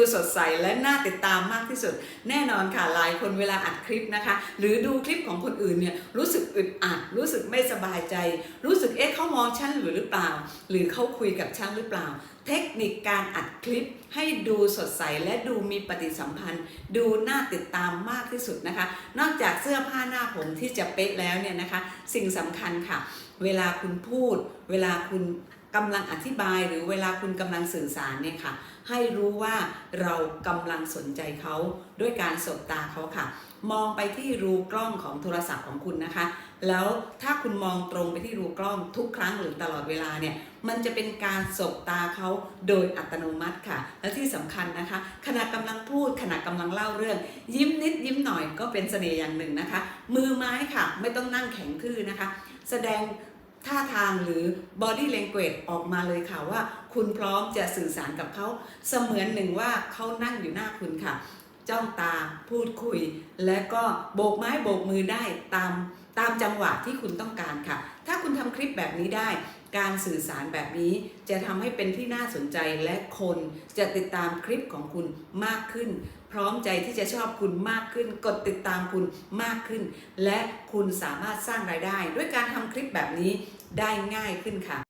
ูสดใสและน่าติดตามมากที่สุด แน่นอนค่ะหลายคนเวลาอัดคลิปนะคะ หรือดูคลิปของคนอื่นเนี่ยรู้สึกอึดอัด รู้สึกไม่สบายใจ รู้สึกเอ๊ะเขามองฉันหรือหรือเปล่า หรือเขาคุยกับฉันหรือเปล่า เทคนิคการอัดคลิปให้ดูสดใสและดูมีปฏิสัมพันธ์ ดูน่าติดตามมากที่สุดนะคะ นอกจากเสื้อผ้าหน้าผมที่จะเป๊ะแล้วเนี่ยนะคะ สิ่งสำคัญค่ะ เวลาคุณพูด เวลาคุณ กำลังอธิบายหรือเวลาคุณกำลังสื่อสารเนี่ยค่ะ ให้รู้ว่าเรากำลังสนใจเขาด้วยการสบตาเขาค่ะ มองไปที่รูกล้องของโทรศัพท์ของคุณนะคะ แล้วถ้าคุณมองตรงไปที่รูกล้องทุกครั้งหรือตลอดเวลาเนี่ยมันจะเป็นการสบตาเขาโดยอัตโนมัติค่ะ และที่สำคัญนะคะ ขณะกำลังพูดขณะกำลังเล่าเรื่อง ยิ้มนิดยิ้มหน่อยก็เป็นเสน่ห์อย่างหนึ่งนะคะ มือไม้ค่ะ ไม่ต้องนั่งแข็งทื่อนะคะ แสดง ท่าทางหรือ body language ออกมาเลยค่ะว่า คุณพร้อมจะสื่อสารกับเขาเสมือนหนึ่งว่าเขานั่งอยู่หน้าคุณค่ะ จ้องตาพูดคุย และก็โบกไม้โบกมือได้ตามตามจังหวะที่คุณต้องการค่ะ ถ้าคุณทำคลิปแบบนี้ได้ การสื่อสารแบบนี้จะทำให้เป็นที่น่าสนใจและคนจะติดตามคลิปของคุณมากขึ้น พร้อมใจที่จะชอบคุณมากขึ้น กดติดตามคุณมากขึ้น และคุณสามารถสร้างรายได้ ด้วยการทำคลิปแบบนี้ได้ง่ายขึ้นค่ะ